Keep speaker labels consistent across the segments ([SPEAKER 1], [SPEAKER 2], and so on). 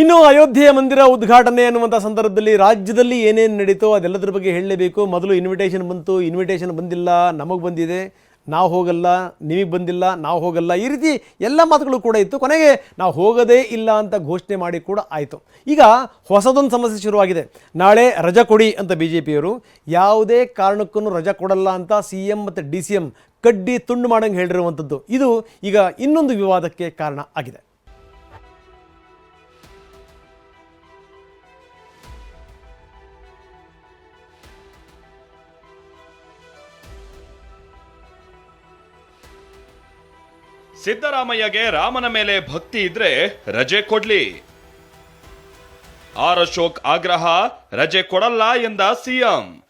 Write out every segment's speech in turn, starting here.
[SPEAKER 1] ಇನ್ನು ಅಯೋಧ್ಯೆಯ ಮಂದಿರ ಉದ್ಘಾಟನೆ ಅನ್ನುವಂಥ ಸಂದರ್ಭದಲ್ಲಿ ರಾಜ್ಯದಲ್ಲಿ ಏನೇನು ನಡೀತೋ ಅದೆಲ್ಲದರ ಬಗ್ಗೆ ಹೇಳಲೇಬೇಕು. ಮೊದಲು ಇನ್ವಿಟೇಷನ್ ಬಂತು. ಇನ್ವಿಟೇಷನ್ ಬಂದಿಲ್ಲ. ನಮಗೆ ಬಂದಿದೆ. ನಾವು ಹೋಗಲ್ಲ. ನಿಮಗೆ ಬಂದಿಲ್ಲ. ನಾವು ಹೋಗಲ್ಲ. ಈ ರೀತಿ ಎಲ್ಲ ಮಾತುಗಳು ಕೂಡ ಇತ್ತು. ಕೊನೆಗೆ ನಾವು ಹೋಗೋದೇ ಇಲ್ಲ ಅಂತ ಘೋಷಣೆ ಮಾಡಿ ಕೂಡ ಆಯಿತು. ಈಗ ಹೊಸದೊಂದು ಸಮಸ್ಯೆ ಶುರುವಾಗಿದೆ. ನಾಳೆ ರಜಾ ಕೊಡಿ ಅಂತ ಬಿ ಜೆ ಪಿಯವರು ಯಾವುದೇ ಕಾರಣಕ್ಕೂ ರಜಾ ಕೊಡಲ್ಲ ಅಂತ ಸಿ ಎಂ ಮತ್ತು ಡಿ ಸಿ ಎಂ ಕಡ್ಡಿ ತುಂಡು ಮಾಡಂಗೆ ಹೇಳಿರುವಂಥದ್ದು ಇದು ಈಗ ಇನ್ನೊಂದು ವಿವಾದಕ್ಕೆ ಕಾರಣ ಆಗಿದೆ.
[SPEAKER 2] ಸಿದ್ದರಾಮಯ್ಯಗೆ ರಾಮನ ಮೇಲೆ ಭಕ್ತಿ ಇದ್ರೆ ರಜೆ ಕೊಡ್ಲಿ. ಆರ್ ಅಶೋಕ್ ಆಗ್ರಹ ರಜೆ ಕೊಡಲ್ಲ ಎಂದ ಸಿಎಂ.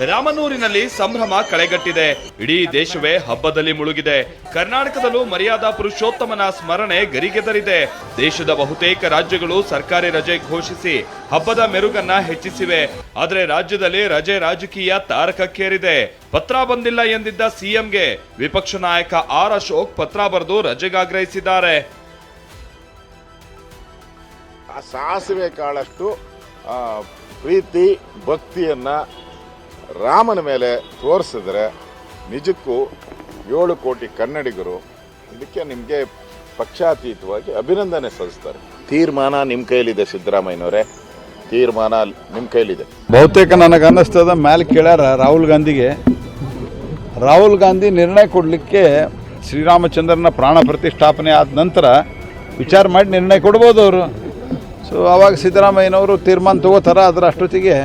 [SPEAKER 2] ರಾಮನೂರಿನಲ್ಲಿ ಸಂಭ್ರಮ ಕಳೆಗಟ್ಟಿದೆ. ಇಡೀ ದೇಶವೇ ಹಬ್ಬದಲ್ಲಿ ಮುಳುಗಿದೆ. ಕರ್ನಾಟಕದಲ್ಲೂ ಮರ್ಯಾದಾ ಪುರುಷೋತ್ತಮನ ಸ್ಮರಣೆ ಗರಿಗೆದರಿದೆ. ದೇಶದ ಬಹುತೇಕ ರಾಜ್ಯಗಳು ಸರ್ಕಾರಿ ರಜೆ ಘೋಷಿಸಿ ಹಬ್ಬದ ಮೆರುಗನ್ನ ಹೆಚ್ಚಿಸಿವೆ. ಆದರೆ ರಾಜ್ಯದಲ್ಲಿ ರಜೆ ರಾಜಕೀಯ ತಾರಕಕ್ಕೇರಿದೆ. ಪತ್ರ ಬಂದಿಲ್ಲ ಎಂದಿದ್ದ ಸಿಎಂಗೆ ವಿಪಕ್ಷ ನಾಯಕ ಆರ್ ಅಶೋಕ್ ಪತ್ರ ಬರೆದು ರಜೆಗಾಗ್ರಹಿಸಿದ್ದಾರೆ.
[SPEAKER 3] ಸಾಸಿವೆ ಕಾಳಷ್ಟು ಪ್ರೀತಿ, ಭಕ್ತಿಯನ್ನ ರಾಮನ ಮೇಲೆ ತೋರಿಸಿದ್ರೆ ನಿಜಕ್ಕೂ ಏಳು ಕೋಟಿ ಕನ್ನಡಿಗರು ಇದಕ್ಕೆ ನಿಮಗೆ ಪಕ್ಷಾತೀತವಾಗಿ ಅಭಿನಂದನೆ ಸಲ್ಲಿಸ್ತಾರೆ. ತೀರ್ಮಾನ ನಿಮ್ಮ ಕೈಲಿದೆ ಸಿದ್ದರಾಮಯ್ಯನವರೇ. ತೀರ್ಮಾನ ನಿಮ್ಮ ಕೈಲಿದೆ
[SPEAKER 4] ಬಹುತೇಕ ನನಗೆ ಅನ್ನಿಸ್ತದ ಮೇಲೆ ಕೇಳ್ಯಾರ ರಾಹುಲ್ ಗಾಂಧಿಗೆ. ರಾಹುಲ್ ಗಾಂಧಿ ನಿರ್ಣಯ ಕೊಡಲಿಕ್ಕೆ ಶ್ರೀರಾಮಚಂದ್ರನ ಪ್ರಾಣ ಪ್ರತಿಷ್ಠಾಪನೆ ಆದ ನಂತರ ವಿಚಾರ ಮಾಡಿ ನಿರ್ಣಯ ಕೊಡ್ಬೋದು ಅವರು. ಸೊ ಅವಾಗ ಸಿದ್ದರಾಮಯ್ಯನವರು ತೀರ್ಮಾನ ತಗೋತಾರ ಅದರ ಅಷ್ಟೊತ್ತಿಗೆ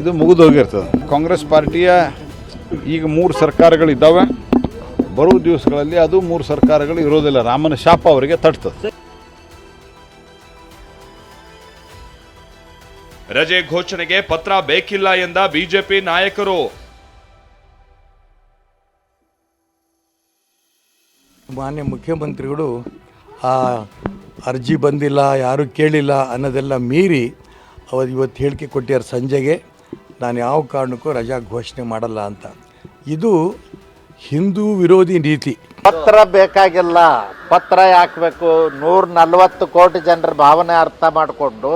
[SPEAKER 4] ಇದು ಮುಗಿದೋಗಿರ್ತದೆ ಕಾಂಗ್ರೆಸ್ ಪಾರ್ಟಿಯ ಈಗ ಮೂರು ಸರ್ಕಾರಗಳಿದ್ದಾವೆ. ಬರುವ ದಿವಸಗಳಲ್ಲಿ ಅದು ಮೂರು ಸರ್ಕಾರಗಳು ಇರೋದಿಲ್ಲ. ರಾಮನ ಶಾಪ ಅವರಿಗೆ ತಟ್ತದೆ.
[SPEAKER 2] ರಜೆ ಘೋಷಣೆಗೆ ಪತ್ರ ಬೇಕಿಲ್ಲ ಎಂದ ಬಿಜೆಪಿ ನಾಯಕರು.
[SPEAKER 5] ಮಾನ್ಯ ಮುಖ್ಯಮಂತ್ರಿಗಳು ಆ ಅರ್ಜಿ ಬಂದಿಲ್ಲ ಯಾರೂ ಕೇಳಿಲ್ಲ ಅನ್ನೋದೆಲ್ಲ ಮೀರಿ ಅವರು ಇವತ್ತು ಹೇಳಿಕೆ ಕೊಟ್ಟಿದ್ದಾರೆ ಸಂಜೆಗೆ. ನಾನು ಯಾವ ಕಾರಣಕ್ಕೂ ರಜಾ ಘೋಷಣೆ ಮಾಡಲ್ಲ ಅಂತ. ಇದು ಹಿಂದೂ ವಿರೋಧಿ ನೀತಿ.
[SPEAKER 6] ಪತ್ರ ಬೇಕಾಗಿಲ್ಲ. ಪತ್ರ ಯಾಕಬೇಕು? ನೂರ ನಲ್ವತ್ತು ಕೋಟಿ ಜನರ ಭಾವನೆ ಅರ್ಥ ಮಾಡಿಕೊಂಡು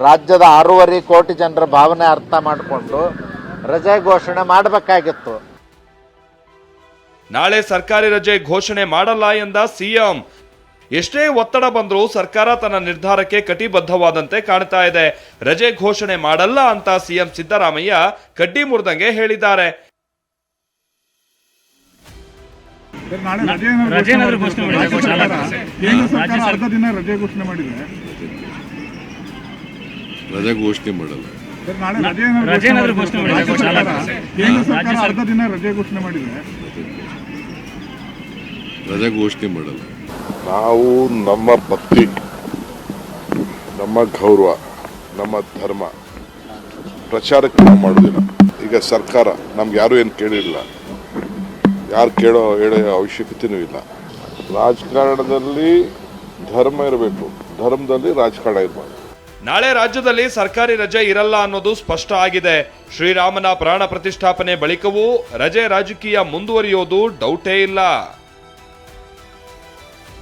[SPEAKER 6] ರಾಜ್ಯದ ಆರೂವರೆ ಕೋಟಿ ಜನರ ಭಾವನೆ ಅರ್ಥ ಮಾಡಿಕೊಂಡು ರಜೆ ಘೋಷಣೆ ಮಾಡಬೇಕಾಗಿತ್ತು.
[SPEAKER 2] ನಾಳೆ ಸರ್ಕಾರಿ ರಜೆ ಘೋಷಣೆ ಮಾಡಲ್ಲ ಎಂದ ಸಿಎಂ ಎಷ್ಟೇ ಒತ್ತಡ ಬಂದರೂ ಸರ್ಕಾರ ತನ್ನ ನಿರ್ಧಾರಕ್ಕೆ ಕಟಿಬದ್ಧವಾದಂತೆ ಕಾಣ್ತಾ ಇದೆ. ರಜೆ ಘೋಷಣೆ ಮಾಡಲ್ಲ ಅಂತ ಸಿಎಂ ಸಿದ್ದರಾಮಯ್ಯ ಕಡ್ಡಿ ಮುರಿದಂಗೆ ಹೇಳಿದ್ದಾರೆ.
[SPEAKER 7] ರಜೆ ಘೋಷಣೆ ಮಾಡಿದ್ರೆ? ಕೇಂದ್ರ ಸರ್ಕಾರ ಅರ್ಧ ದಿನ ರಜೆ ಘೋಷಣೆ ಮಾಡಿದೆ
[SPEAKER 8] ರಜೆ ಘೋಷಣೆ ಮಾಡಲ್ಲ.
[SPEAKER 7] ರಜೆ ಘೋಷಣೆ
[SPEAKER 8] ಮಾಡಲ್ಲ.
[SPEAKER 3] ನಾವು ನಮ್ಮ ಭಕ್ತಿ, ನಮ್ಮ ಗೌರವ, ನಮ್ಮ ಧರ್ಮ ಪ್ರಚಾರಕ್ಕೆ ನಾವು ಮಾಡೋದಿಲ್ಲ. ಈಗ ಸರ್ಕಾರ ನಮ್ಗೆ ಯಾರು ಏನು ಕೇಳಿಲ್ಲ, ಯಾರು ಕೇಳೋ ಹೇಳೋ ಅವಶ್ಯಕತೆನೂ ಇಲ್ಲ. ರಾಜಕಾರಣದಲ್ಲಿ ಧರ್ಮ ಇರಬೇಕು, ಧರ್ಮದಲ್ಲಿ ರಾಜಕಾರಣ ಇರಬಾರ್ದು
[SPEAKER 2] ನಾಳೆ ರಾಜ್ಯದಲ್ಲಿ ಸರ್ಕಾರಿ ರಜೆ ಇರಲ್ಲ ಅನ್ನೋದು ಸ್ಪಷ್ಟ ಆಗಿದೆ. ಶ್ರೀರಾಮನ ಪ್ರಾಣ ಪ್ರತಿಷ್ಠಾಪನೆ ಬಳಿಕವೂ ರಜೆ ರಾಜಕೀಯ ಮುಂದುವರಿಯೋದು ಡೌಟೇ ಇಲ್ಲ.